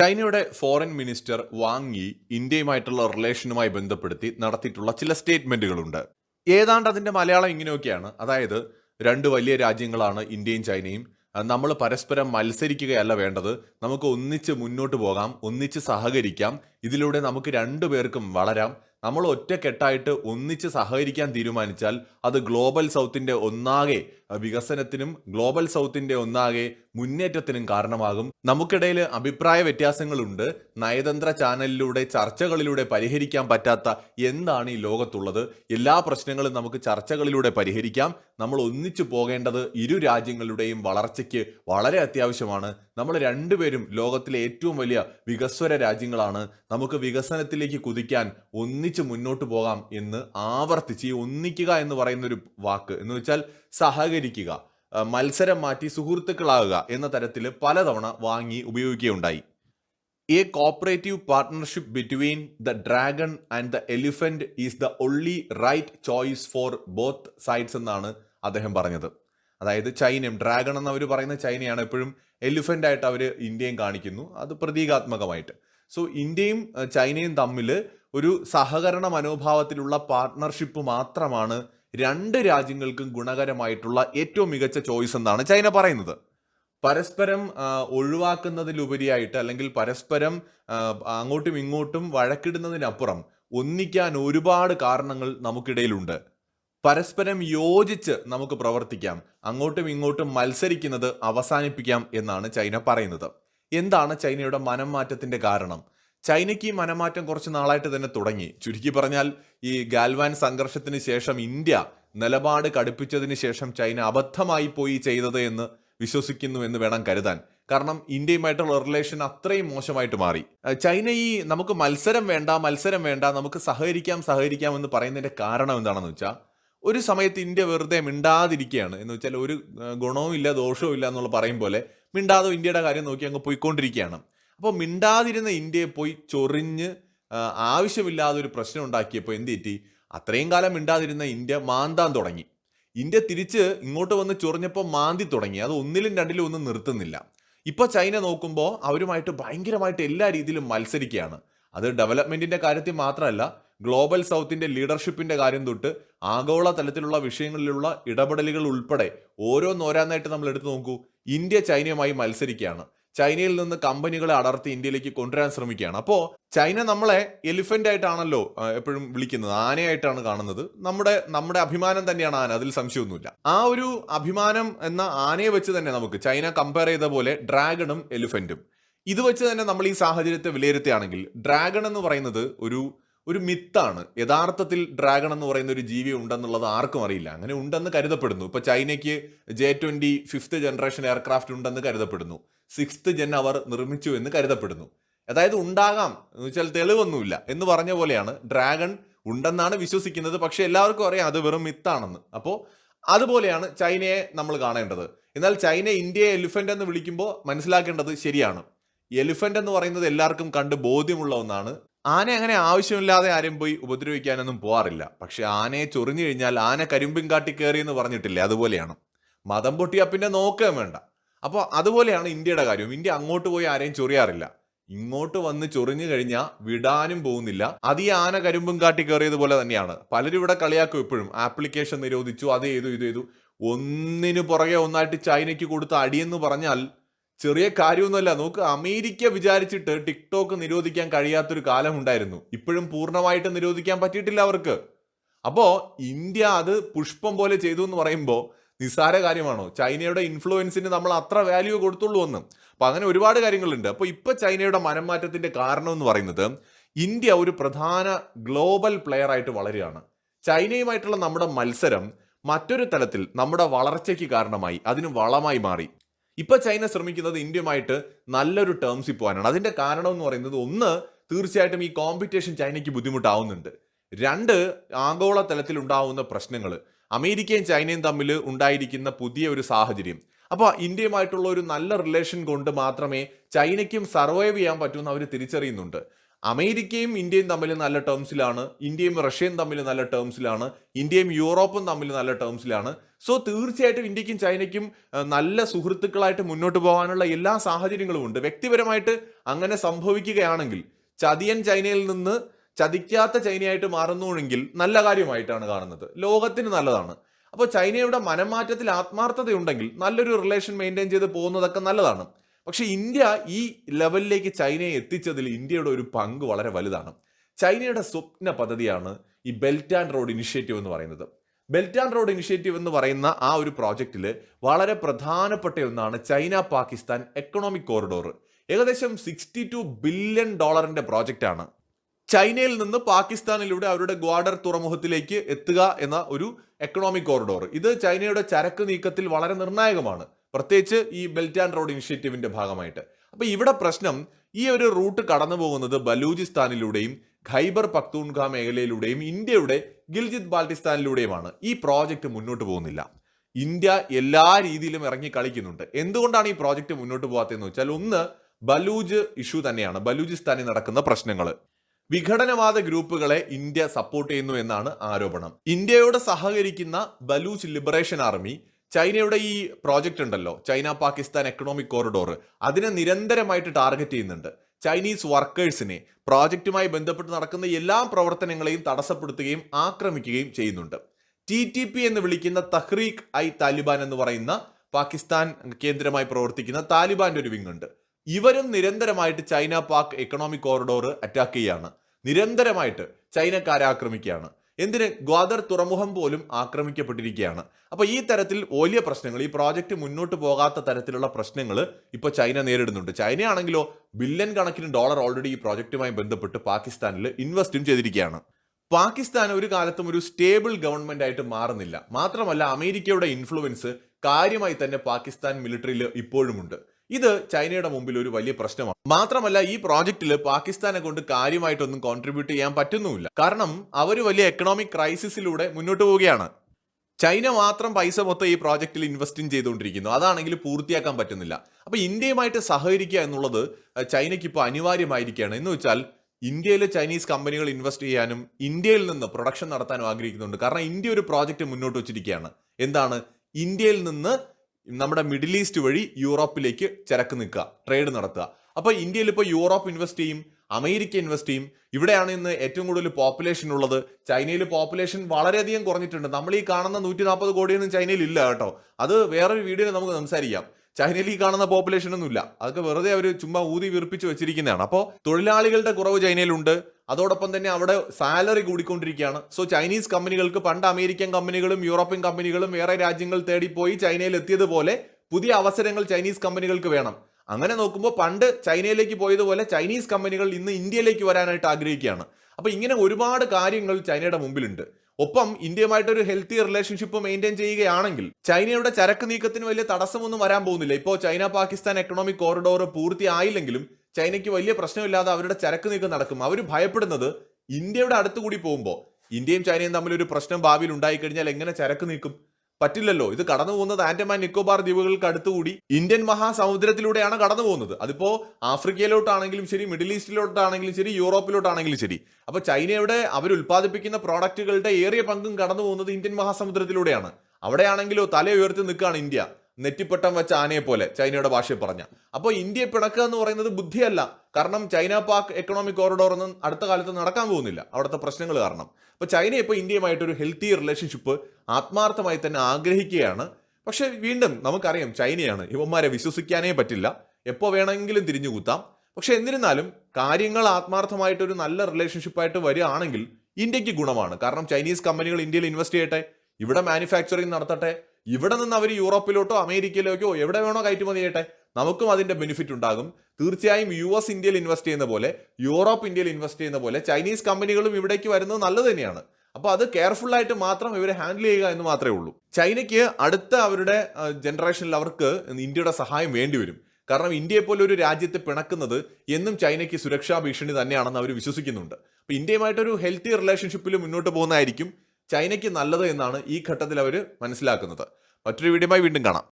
ചൈനയുടെ foreign minister വാങ്ങി ഇന്ത്യയുമായിട്ടുള്ള റിലേഷനുമായി ബന്ധപ്പെടുത്തി നടത്തിയിട്ടുള്ള ചില സ്റ്റേറ്റ്മെന്റുകളുണ്ട്. ഏതാണ്ട് അതിന്റെ മലയാളം ഇങ്ങനെയൊക്കെയാണ്. അതായത് രണ്ട് വലിയ രാജ്യങ്ങളാണ് ഇന്ത്യയും ചൈനയും. നമ്മൾ പരസ്പരം മത്സരിക്കുകയല്ല വേണ്ടത്. നമുക്ക് ഒന്നിച്ച് മുന്നോട്ട് പോകാം ഒന്നിച്ച് സഹകരിക്കാം. ഇതിലൂടെ നമുക്ക് രണ്ടുപേർക്കും വളരാം. നമ്മൾ ഒറ്റക്കെട്ടായിട്ട് ഒന്നിച്ച് സഹകരിക്കാൻ തീരുമാനിച്ചാൽ അത് ഗ്ലോബൽ സൗത്തിന്റെ ഒന്നാകെ വികസനത്തിനും ഗ്ലോബൽ സൗത്തിന്റെ ഒന്നാകെ മുന്നേറ്റത്തിനും കാരണമാകും. നമുക്കിടയിൽ അഭിപ്രായ വ്യത്യാസങ്ങളുണ്ട്. നയതന്ത്ര ചാനലിലൂടെ ചർച്ചകളിലൂടെ പരിഹരിക്കാൻ പറ്റാത്ത എന്താണ് ഈ ലോകത്തുള്ളത്? എല്ലാ പ്രശ്നങ്ങളും നമുക്ക് ചർച്ചകളിലൂടെ പരിഹരിക്കാം. നമ്മൾ ഒന്നിച്ചു പോകേണ്ടത് ഇരു രാജ്യങ്ങളുടെയും വളർച്ചയ്ക്ക് വളരെ അത്യാവശ്യമാണ്. നമ്മൾ രണ്ടുപേരും ലോകത്തിലെ ഏറ്റവും വലിയ വികസ്വര രാജ്യങ്ങളാണ്. നമുക്ക് വികസനത്തിലേക്ക് കുതിക്കാൻ ഒന്നിച്ച് മുന്നോട്ട് പോകാം എന്ന് ആവർത്തിച്ച് ഈ ഒന്നിക്കുക എന്ന് പറയുന്ന ഒരു വാക്ക്. എന്ന് വെച്ചാൽ സഹകരിക്കുക മത്സരം മാറ്റി സുഹൃത്തുക്കളാകുക എന്ന തരത്തിൽ പലതവണ വാങ്ങി ഉപയോഗിക്കുകയുണ്ടായി. A cooperative partnership between the dragon and the elephant is the only right choice for both sides എന്നാണ് അദ്ദേഹം പറഞ്ഞത്. അതായത് ചൈനയും ഡ്രാഗൺ എന്ന് അവർ പറയുന്ന ചൈനയാണ് എപ്പോഴും എലിഫന്റ് ആയിട്ട് അവർ ഇന്ത്യയും കാണിക്കുന്നു. അത് പ്രതീകാത്മകമായിട്ട്. സോ ഇന്ത്യയും ചൈനയും തമ്മിൽ ഒരു സഹകരണ മനോഭാവത്തിലുള്ള പാർട്ട്ണർഷിപ്പ് മാത്രമാണ് രണ്ട് രാജ്യങ്ങൾക്കും ഗുണകരമായിട്ടുള്ള ഏറ്റവും മികച്ച ചോയ്സ് എന്നാണ് ചൈന പറയുന്നത്. പരസ്പരം ഒഴിവാക്കുന്നതിലുപരിയായിട്ട് അല്ലെങ്കിൽ പരസ്പരം അങ്ങോട്ടും ഇങ്ങോട്ടും വഴക്കിടുന്നതിനപ്പുറം ഒന്നിക്കാൻ ഒരുപാട് കാരണങ്ങൾ നമുക്കിടയിലുണ്ട്. പരസ്പരം യോജിച്ച് നമുക്ക് പ്രവർത്തിക്കാം. അങ്ങോട്ടും ഇങ്ങോട്ടും മത്സരിക്കുന്നത് അവസാനിപ്പിക്കാം എന്നാണ് ചൈന പറയുന്നത്. എന്താണ് ചൈനയുടെ മനം മാറ്റത്തിന്റെ കാരണം? ചൈനയ്ക്ക് ഈ മനംമാറ്റം കുറച്ച് നാളായിട്ട് തന്നെ തുടങ്ങി. ചുരുക്കി പറഞ്ഞാൽ ഈ ഗാൽവാൻ സംഘർഷത്തിന് ശേഷം ഇന്ത്യ നിലപാട് കടുപ്പിച്ചതിന് ശേഷം ചൈന അബദ്ധമായി പോയി ചെയ്തത് എന്ന് വിശ്വസിക്കുന്നു എന്ന് വേണം കരുതാൻ. കാരണം ഇന്ത്യയുമായിട്ടുള്ള റിലേഷൻ അത്രയും മോശമായിട്ട് മാറി. ചൈന ഈ നമുക്ക് മത്സരം വേണ്ട മത്സരം വേണ്ട നമുക്ക് സഹകരിക്കാം സഹകരിക്കാം എന്ന് പറയുന്നതിന്റെ കാരണം എന്താണെന്ന് വെച്ചാൽ ഒരു സമയത്ത് ഇന്ത്യ വെറുതെ മിണ്ടാതിരിക്കുകയാണ്. എന്ന് വെച്ചാൽ ഒരു ഗുണവും ഇല്ല ദോഷവും ഇല്ല എന്നുള്ള പറയും പോലെ മിണ്ടാതെ ഇന്ത്യയുടെ കാര്യം നോക്കി അങ്ങ് പോയിക്കൊണ്ടിരിക്കുകയാണ്. അപ്പോൾ മിണ്ടാതിരുന്ന ഇന്ത്യയെ പോയി ചൊറിഞ്ഞ് ആവശ്യമില്ലാതെ ഒരു പ്രശ്നം ഉണ്ടാക്കിയപ്പോൾ എന്ത് അത്രയും കാലം മിണ്ടാതിരുന്ന ഇന്ത്യ മാന്താൻ തുടങ്ങി. ഇന്ത്യ തിരിച്ച് ഇങ്ങോട്ട് വന്ന് ചൊറിഞ്ഞപ്പോൾ മാന്തി തുടങ്ങി. അത് ഒന്നിലും രണ്ടിലും ഒന്നും നിർത്തുന്നില്ല. ഇപ്പോൾ ചൈന നോക്കുമ്പോൾ അവരുമായിട്ട് ഭയങ്കരമായിട്ട് എല്ലാ രീതിയിലും മത്സരിക്കുകയാണ്. അത് ഡെവലപ്മെന്റിന്റെ കാര്യത്തിൽ മാത്രമല്ല ഗ്ലോബൽ സൗത്തിന്റെ ലീഡർഷിപ്പിന്റെ കാര്യം തൊട്ട് ആഗോള തലത്തിലുള്ള വിഷയങ്ങളിലുള്ള ഇടപെടലുകൾ ഉൾപ്പെടെ ഓരോന്നോരാന്നായിട്ട് നമ്മൾ എടുത്തു നോക്കൂ. ഇന്ത്യ ചൈനയുമായി മത്സരിക്കുകയാണ്. ചൈനയിൽ നിന്ന് കമ്പനികളെ അടർത്തി ഇന്ത്യയിലേക്ക് കൊണ്ടുവരാൻ ശ്രമിക്കുകയാണ്. അപ്പോൾ ചൈന നമ്മളെ എലിഫന്റ് ആയിട്ടാണല്ലോ എപ്പോഴും വിളിക്കുന്നത്. ആനയായിട്ടാണ് കാണുന്നത്. നമ്മുടെ നമ്മുടെ അഭിമാനം തന്നെയാണ് ആന അതിൽ സംശയമൊന്നുമില്ല. ആ ഒരു അഭിമാനം എന്ന ആനയെ വെച്ച് തന്നെ നമുക്ക് ചൈന കമ്പയർ ചെയ്ത പോലെ ഡ്രാഗണും എലിഫന്റും ഇത് വെച്ച് തന്നെ നമ്മൾ ഈ സാഹചര്യത്തെ വിലയിരുത്തുകയാണെങ്കിൽ ഡ്രാഗൺ എന്ന് പറയുന്നത് ഒരു ഒരു മിത്താണ്. യഥാർത്ഥത്തിൽ ഡ്രാഗൺ എന്ന് പറയുന്ന ഒരു ജീവി ഉണ്ടെന്നുള്ളത് ആർക്കും അറിയില്ല. അങ്ങനെ ഉണ്ടെന്ന് കരുതപ്പെടുന്നു. ഇപ്പൊ ചൈനയ്ക്ക് J twenty fifth generation aircraft ഉണ്ടെന്ന് കരുതപ്പെടുന്നു. സിക്സ്ത് ജെൻ അവർ നിർമ്മിച്ചു എന്ന് കരുതപ്പെടുന്നു. അതായത് ഉണ്ടാകാം. എന്ന് വെച്ചാൽ തെളിവൊന്നുമില്ല. എന്ന് പറഞ്ഞ പോലെയാണ്. ഡ്രാഗൺ ഉണ്ടെന്നാണ് വിശ്വസിക്കുന്നത്. പക്ഷെ എല്ലാവർക്കും അറിയാം അത് വെറും മിത്താണെന്ന്. അപ്പോൾ അതുപോലെയാണ് ചൈനയെ നമ്മൾ കാണേണ്ടത്. എന്നാൽ ചൈന ഇന്ത്യയെ എലിഫന്റ് എന്ന് വിളിക്കുമ്പോൾ മനസ്സിലാക്കേണ്ടത് ശരിയാണ്. എലിഫന്റ് എന്ന് പറയുന്നത് എല്ലാവർക്കും കണ്ട് ബോധ്യമുള്ള ഒന്നാണ്. ആന അങ്ങനെ ആവശ്യമില്ലാതെ ആരും പോയി ഉപദ്രവിക്കാനൊന്നും പോവാറില്ല. പക്ഷെ ആനയെ ചൊറിഞ്ഞു കഴിഞ്ഞാൽ ആന കരിമ്പിൻ കാട്ടി കയറി എന്ന് പറഞ്ഞിട്ടില്ലേ? അതുപോലെയാണ്. മതം പൊട്ടിയാ പിന്നെ നോക്കുകയും വേണ്ട. അപ്പോൾ അതുപോലെയാണ് ഇന്ത്യയുടെ കാര്യം ഇന്ത്യ അങ്ങോട്ട് പോയി ആരെയും ചൊറിയാറില്ല. ഇങ്ങോട്ട് വന്ന് ചൊറിഞ്ഞു കഴിഞ്ഞാൽ വിടാനും പോകുന്നില്ല. അത് ഈ ആന കരിമ്പും കാട്ടി കയറിയതുപോലെ തന്നെയാണ്. പലരും ഇവിടെ കളിയാക്കും ഇപ്പോഴും. ആപ്ലിക്കേഷൻ നിരോധിച്ചു അത് ചെയ്തു ഇത് ചെയ്തു. ഒന്നിനു പുറകെ ഒന്നായിട്ട് ചൈനയ്ക്ക് കൊടുത്ത അടിയെന്ന് പറഞ്ഞാൽ ചെറിയ കാര്യമൊന്നുമല്ല. നോക്ക് അമേരിക്ക വിചാരിച്ചിട്ട് ടിക്ടോക്ക് നിരോധിക്കാൻ കഴിയാത്തൊരു കാലം ഉണ്ടായിരുന്നു ഇപ്പോഴും പൂർണമായിട്ട് നിരോധിക്കാൻ പറ്റിയിട്ടില്ല അവർക്ക്. അപ്പോൾ ഇന്ത്യ അത് പുഷ്പം പോലെ ചെയ്തു എന്ന് പറയുമ്പോൾ നിസ്സാര കാര്യമാണോ? ചൈനയുടെ ഇൻഫ്ലുവൻസിന് നമ്മൾ അത്ര വാല്യൂ കൊടുത്തുള്ളൂ എന്ന്. അപ്പൊ അങ്ങനെ ഒരുപാട് കാര്യങ്ങളുണ്ട്. അപ്പൊ ഇപ്പൊ ചൈനയുടെ മനംമാറ്റത്തിന്റെ കാരണം എന്ന് പറയുന്നത് ഇന്ത്യ ഒരു പ്രധാന ഗ്ലോബൽ പ്ലെയർ ആയിട്ട് വളരുകയാണ്. ചൈനയുമായിട്ടുള്ള നമ്മുടെ മത്സരം മറ്റൊരു തലത്തിൽ നമ്മുടെ വളർച്ചയ്ക്ക് കാരണമായി അതിന് വളമായി മാറി. ഇപ്പൊ ചൈന ശ്രമിക്കുന്നത് ഇന്ത്യയുമായിട്ട് നല്ലൊരു ടേംസിൽ പോകാനാണ്. അതിന്റെ കാരണം എന്ന് പറയുന്നത് ഒന്ന് തീർച്ചയായിട്ടും ഈ കോമ്പറ്റീഷൻ ചൈനയ്ക്ക് ബുദ്ധിമുട്ടാവുന്നുണ്ട്. രണ്ട് ആഗോള തലത്തിൽ ഉണ്ടാവുന്ന പ്രശ്നങ്ങൾ. അമേരിക്കയും ചൈനയും തമ്മിൽ ഉണ്ടായിരിക്കുന്ന പുതിയ ഒരു സാഹചര്യം. അപ്പോൾ ഇന്ത്യയുമായിട്ടുള്ള ഒരു നല്ല റിലേഷൻ കൊണ്ട് മാത്രമേ ചൈനയ്ക്കും സർവൈവ് ചെയ്യാൻ പറ്റുമെന്ന് അവർ തിരിച്ചറിയുന്നുണ്ട്. അമേരിക്കയും ഇന്ത്യയും തമ്മിൽ നല്ല ടേംസിലാണ് ഇന്ത്യയും റഷ്യയും തമ്മിൽ നല്ല ടേംസിലാണ് ഇന്ത്യയും യൂറോപ്പും തമ്മിൽ നല്ല ടേംസിലാണ് സോ തീർച്ചയായിട്ടും ഇന്ത്യക്കും ചൈനയ്ക്കും നല്ല സുഹൃത്തുക്കളായിട്ട് മുന്നോട്ട് പോകാനുള്ള എല്ലാ സാഹചര്യങ്ങളും ഉണ്ട്. വ്യക്തിപരമായിട്ട് അങ്ങനെ സംഭവിക്കുകയാണെങ്കിൽ ചതിയൻ ചൈനയിൽ നിന്ന് ചതിക്കാത്ത ചൈനയായിട്ട് മാറുന്നുവെങ്കിൽ നല്ല കാര്യമായിട്ടാണ് കാണുന്നത്. ലോകത്തിന് നല്ലതാണ്. അപ്പോൾ ചൈനയുടെ മനംമാറ്റത്തിൽ ആത്മാർത്ഥതയുണ്ടെങ്കിൽ നല്ലൊരു റിലേഷൻ മെയിന്റെയിൻ ചെയ്ത് പോകുന്നതൊക്കെ നല്ലതാണ്. പക്ഷെ ഇന്ത്യ ഈ ലെവലിലേക്ക് ചൈനയെ എത്തിച്ചതിൽ ഇന്ത്യയുടെ ഒരു പങ്ക് വളരെ വലുതാണ്. ചൈനയുടെ സ്വപ്ന പദ്ധതിയാണ് ഈ ബെൽറ്റ് ആൻഡ് റോഡ് ഇനിഷ്യേറ്റീവ് എന്ന് പറയുന്നത്. ബെൽറ്റ് ആൻഡ് റോഡ് ഇനിഷ്യേറ്റീവ് എന്ന് പറയുന്ന ആ ഒരു പ്രോജക്റ്റിൽ വളരെ പ്രധാനപ്പെട്ട ഒന്നാണ് ചൈന പാകിസ്ഥാൻ എക്കണോമിക് കോറിഡോർ ഏകദേശം സിക്സ്റ്റി ടു ബില്യൺ ഡോളറിന്റെ പ്രോജക്റ്റാണ്. ചൈനയിൽ നിന്ന് പാകിസ്ഥാനിലൂടെ അവരുടെ ഗ്വാഡർ തുറമുഖത്തിലേക്ക് എത്തുക എന്ന ഒരു എക്കണോമിക് കോറിഡോർ ഇത് ചൈനയുടെ ചരക്ക് നീക്കത്തിൽ വളരെ നിർണായകമാണ്. പ്രത്യേകിച്ച് ഈ ബെൽറ്റ് ആൻഡ് റോഡ് ഇനിഷ്യേറ്റീവിന്റെ ഭാഗമായിട്ട്. അപ്പൊ ഇവിടെ പ്രശ്നം ഈ ഒരു റൂട്ട് കടന്നു പോകുന്നത് ബലൂചിസ്ഥാനിലൂടെയും ഖൈബർ പക്തൂൺഖ മേഖലയിലൂടെയും ഇന്ത്യയുടെ ഗിൽജിത് ബാൾട്ടിസ്ഥാനിലൂടെയുമാണ് ഈ പ്രോജക്റ്റ് മുന്നോട്ട് പോകുന്നില്ല. ഇന്ത്യ എല്ലാ രീതിയിലും ഇറങ്ങി കളിക്കുന്നുണ്ട്. എന്തുകൊണ്ടാണ് ഈ പ്രോജക്റ്റ് മുന്നോട്ട് പോകാത്തതെന്ന് വെച്ചാൽ ഒന്ന് ബലൂജ് ഇഷ്യൂ തന്നെയാണ്. ബലൂചിസ്ഥാനിൽ നടക്കുന്ന പ്രശ്നങ്ങൾ വിഘടനവാദ ഗ്രൂപ്പുകളെ ഇന്ത്യ സപ്പോർട്ട് ചെയ്യുന്നു എന്നാണ് ആരോപണം. ഇന്ത്യയോട് സഹകരിക്കുന്ന ബലൂച്ച് ലിബറേഷൻ ആർമി ചൈനയുടെ ഈ പ്രോജക്റ്റ് ഉണ്ടല്ലോ ചൈന പാകിസ്ഥാൻ എക്കണോമിക് കോറിഡോർ അതിനെ നിരന്തരമായിട്ട് ടാർഗറ്റ് ചെയ്യുന്നുണ്ട്. ചൈനീസ് വർക്കേഴ്സിനെ പ്രോജക്റ്റുമായി ബന്ധപ്പെട്ട് നടക്കുന്ന എല്ലാ പ്രവർത്തനങ്ങളെയും തടസ്സപ്പെടുത്തുകയും ആക്രമിക്കുകയും ചെയ്യുന്നുണ്ട്. ടി ടി പി എന്ന് വിളിക്കുന്ന തഹ്രീഖ് ഐ താലിബാൻ എന്ന് പറയുന്ന പാകിസ്ഥാൻ കേന്ദ്രമായി പ്രവർത്തിക്കുന്ന താലിബാന്റെ ഒരു വിങ് ഉണ്ട്. ഇവരും നിരന്തരമായിട്ട് China Pak economic corridor attack ചെയ്യാണ്. നിരന്തരമായിട്ട് ചൈനക്കാരെ ആക്രമിക്കുകയാണ്. എന്തിന് ഗ്വാദർ തുറമുഖം പോലും ആക്രമിക്കപ്പെട്ടിരിക്കുകയാണ്. അപ്പോൾ ഈ തരത്തിൽ വലിയ പ്രശ്നങ്ങൾ ഈ പ്രോജക്റ്റ് മുന്നോട്ട് പോകാത്ത തരത്തിലുള്ള പ്രശ്നങ്ങൾ ഇപ്പോൾ ചൈന നേരിടുന്നുണ്ട്. ചൈനയാണെങ്കിലോ ബില്യൺ കണക്കിന് ഡോളർ ഓൾറെഡി ഈ പ്രോജക്റ്റുമായി ബന്ധപ്പെട്ട് പാകിസ്ഥാനിൽ ഇൻവെസ്റ്റും ചെയ്തിരിക്കുകയാണ്. പാകിസ്ഥാൻ ഒരു കാലത്തും ഒരു സ്റ്റേബിൾ ഗവൺമെന്റ് ആയിട്ട് മാറുന്നില്ല. മാത്രമല്ല അമേരിക്കയുടെ ഇൻഫ്ലുവൻസ് കാര്യമായി തന്നെ പാകിസ്ഥാൻ മിലിറ്ററിയിൽ ഇപ്പോഴുമുണ്ട്. ഇത് ചൈനയുടെ മുമ്പിൽ ഒരു വലിയ പ്രശ്നമാണ്. മാത്രമല്ല ഈ പ്രോജക്റ്റിൽ പാകിസ്ഥാനെ കൊണ്ട് കാര്യമായിട്ടൊന്നും കോൺട്രിബ്യൂട്ട് ചെയ്യാൻ പറ്റുന്നുമില്ല. കാരണം അവർ വലിയ എക്കണോമിക് ക്രൈസിസിലൂടെ മുന്നോട്ട് പോവുകയാണ്. ചൈന മാത്രം പൈസ മൊത്തം ഈ പ്രോജക്റ്റിൽ ഇൻവെസ്റ്റിംഗ് ചെയ്തുകൊണ്ടിരിക്കുന്നു. അതാണെങ്കിൽ പൂർത്തിയാക്കാൻ പറ്റുന്നില്ല. അപ്പൊ ഇന്ത്യയുമായിട്ട് സഹകരിക്കുക എന്നുള്ളത് ചൈനയ്ക്ക് ഇപ്പോൾ അനിവാര്യമായിരിക്കുകയാണ്. എന്ന് വെച്ചാൽ ഇന്ത്യയിലെ ചൈനീസ് കമ്പനികൾ ഇൻവെസ്റ്റ് ചെയ്യാനും ഇന്ത്യയിൽ നിന്ന് പ്രൊഡക്ഷൻ നടത്താനും ആഗ്രഹിക്കുന്നുണ്ട്. കാരണം ഇന്ത്യ ഒരു പ്രോജക്റ്റ് മുന്നോട്ട് വെച്ചിരിക്കുകയാണ്. എന്താണ്? ഇന്ത്യയിൽ നിന്ന് നമ്മുടെ മിഡിൽ ഈസ്റ്റ് വഴി യൂറോപ്പിലേക്ക് ചരക്ക് നിൽക്കുക ട്രേഡ് നടത്തുക. അപ്പോൾ ഇന്ത്യയിൽ ഇപ്പോൾ യൂറോപ്പ് ഇൻവെസ്റ്റ് ചെയ്യും അമേരിക്ക ഇൻവെസ്റ്റ് ചെയ്യും. ഇവിടെയാണ് ഇന്ന് ഏറ്റവും കൂടുതൽ പോപ്പുലേഷൻ ഉള്ളത്. ചൈനയിൽ പോപ്പുലേഷൻ വളരെയധികം കുറഞ്ഞിട്ടുണ്ട്. നമ്മൾ ഈ കാണുന്ന നൂറ്റി നാൽപ്പത് കോടിയൊന്നും ചൈനയിൽ ഇല്ല കേട്ടോ. അത് വേറൊരു വീഡിയോയിൽ നമുക്ക് സംസാരിക്കാം. ചൈനയിൽ ഈ കാണുന്ന പോപ്പുലേഷൻ ഒന്നുമില്ല അതൊക്കെ വെറുതെ അവർ ചുമ്മാ ഊതി വീർപ്പിച്ച് വെച്ചിരിക്കുന്നതാണ്. അപ്പോൾ തൊഴിലാളികളുടെ കുറവ് ചൈനയിലുണ്ട്. അതോടൊപ്പം തന്നെ അവിടെ സാലറി കൂടിക്കൊണ്ടിരിക്കുകയാണ്. സോ ചൈനീസ് കമ്പനികൾക്ക് പണ്ട് അമേരിക്കൻ കമ്പനികളും യൂറോപ്യൻ കമ്പനികളും വേറെ രാജ്യങ്ങൾ തേടിപ്പോയി ചൈനയിൽ എത്തിയതുപോലെ പുതിയ അവസരങ്ങൾ ചൈനീസ് കമ്പനികൾക്ക് വേണം. അങ്ങനെ നോക്കുമ്പോൾ പണ്ട് ചൈനയിലേക്ക് പോയതുപോലെ ചൈനീസ് കമ്പനികൾ ഇന്ന് ഇന്ത്യയിലേക്ക് വരാനായിട്ട് ആഗ്രഹിക്കുകയാണ്. അപ്പോൾ ഇങ്ങനെ ഒരുപാട് കാര്യങ്ങൾ ചൈനയുടെ മുമ്പിലുണ്ട്. ഒപ്പം ഇന്ത്യയുമായിട്ടൊരു ഹെൽത്തി റിലേഷൻഷിപ്പ് മെയിന്റെയിൻ ചെയ്യുകയാണെങ്കിൽ ചൈനയുടെ ചരക്ക് നീക്കത്തിന് വലിയ തടസ്സമൊന്നും വരാൻ പോകുന്നില്ല. ഇപ്പോൾ ചൈന പാകിസ്ഥാൻ എക്കണോമിക് കോറിഡോർ പൂർത്തിയായില്ലെങ്കിലും ചൈനയ്ക്ക് വലിയ പ്രശ്നമില്ലാതെ അവരുടെ ചരക്ക് നീക്കം നടക്കും. അവർ ഭയപ്പെടുന്നത് ഇന്ത്യയുടെ അടുത്ത് കൂടി പോകുമ്പോൾ ഇന്ത്യയും ചൈനയും തമ്മിൽ ഒരു പ്രശ്നം ഭാവിയിൽ ഉണ്ടായിക്കഴിഞ്ഞാൽ എങ്ങനെ ചരക്ക് നീക്കും? പറ്റില്ലല്ലോ. ഇത് കടന്നു പോകുന്നത് ആൻഡമാൻ നിക്കോബാർ ദ്വീപുകൾക്ക് അടുത്തുകൂടി ഇന്ത്യൻ മഹാസമുദ്രത്തിലൂടെയാണ് കടന്നു പോകുന്നത്. അതിപ്പോ ആഫ്രിക്കയിലോട്ടാണെങ്കിലും ശരി മിഡിൽ ഈസ്റ്റിലോട്ടാണെങ്കിലും ശരി യൂറോപ്പിലോട്ടാണെങ്കിലും ശരി. അപ്പൊ ചൈനയുടെ അവർ ഉൽപ്പാദിപ്പിക്കുന്ന പ്രോഡക്റ്റുകളുടെ ഏറിയ പങ്കും കടന്നു പോകുന്നത് ഇന്ത്യൻ മഹാസമുദ്രത്തിലൂടെയാണ്. അവിടെയാണെങ്കിലോ തല ഉയർത്തി നിൽക്കുകയാണ് ഇന്ത്യ. നെറ്റിപ്പട്ടം വെച്ച ആനയെ പോലെ ചൈനയുടെ ഭാഷയിൽ പറഞ്ഞ. അപ്പോൾ ഇന്ത്യയെ പിണക്കുക എന്ന് പറയുന്നത് ബുദ്ധിയല്ല. കാരണം ചൈന പാക് എക്കണോമിക് കോറിഡോർ ഒന്നും അടുത്ത കാലത്ത് നടക്കാൻ പോകുന്നില്ല. അവിടുത്തെ പ്രശ്നങ്ങൾ കാരണം. അപ്പോൾ ചൈന ഇപ്പോൾ ഇന്ത്യയുമായിട്ട് ഒരു ഹെൽത്തി റിലേഷൻഷിപ്പ് ആത്മാർത്ഥമായി തന്നെ ആഗ്രഹിക്കുകയാണ്. പക്ഷെ വീണ്ടും നമുക്കറിയാം ചൈനയാണ്. ഇവന്മാരെ വിശ്വസിക്കാനേ പറ്റില്ല. എപ്പോൾ വേണമെങ്കിലും തിരിഞ്ഞു കുത്താം. പക്ഷെ എന്നിരുന്നാലും കാര്യങ്ങൾ ആത്മാർത്ഥമായിട്ട് ഒരു നല്ല റിലേഷൻഷിപ്പായിട്ട് വരികയാണെങ്കിൽ ഇന്ത്യയ്ക്ക് ഗുണമാണ്. കാരണം ചൈനീസ് കമ്പനികൾ ഇന്ത്യയിൽ ഇൻവെസ്റ്റ് ചെയ്യട്ടെ ഇവിടെ മാനുഫാക്ചറിങ് നടത്തട്ടെ ഇവിടെ നിന്ന് അവർ യൂറോപ്പിലോട്ടോ അമേരിക്കയിലേക്കോ എവിടെ വേണോ കയറ്റുമതി ചെയ്യട്ടെ. നമുക്കും അതിന്റെ ബെനിഫിറ്റ് ഉണ്ടാകും. തീർച്ചയായും യു എസ് ഇന്ത്യയിൽ ഇൻവെസ്റ്റ് ചെയ്യുന്ന പോലെ യൂറോപ്പ് ഇന്ത്യയിൽ ഇൻവെസ്റ്റ് ചെയ്യുന്ന പോലെ ചൈനീസ് കമ്പനികളും ഇവിടേക്ക് വരുന്നത് നല്ലത് തന്നെയാണ്. അപ്പോൾ അത് കെയർഫുൾ ആയിട്ട് മാത്രം ഇവരെ ഹാൻഡിൽ ചെയ്യുക എന്ന് മാത്രമേ ഉള്ളൂ. ചൈനയ്ക്ക് അടുത്ത അവരുടെ ജനറേഷനിൽ അവർക്ക് ഇന്ത്യയുടെ സഹായം വേണ്ടി വരും. കാരണം ഇന്ത്യയെ പോലെ ഒരു രാജ്യത്തെ പിണക്കുന്നത് എന്നും ചൈനയ്ക്ക് സുരക്ഷാ ഭീഷണി തന്നെയാണെന്ന് അവർ വിശ്വസിക്കുന്നുണ്ട്. അപ്പോൾ ഇന്ത്യയുമായിട്ടൊരു ഹെൽത്തി റിലേഷൻഷിപ്പിൽ മുന്നോട്ട് പോകുന്നതായിരിക്കും. ചൈനയ്ക്ക് നല്ലത് എന്നാണ് ഈ ഘട്ടത്തിൽ അവർ മനസ്സിലാക്കുന്നത്. മറ്റൊരു വീഡിയോയുമായി വീണ്ടും കാണാം.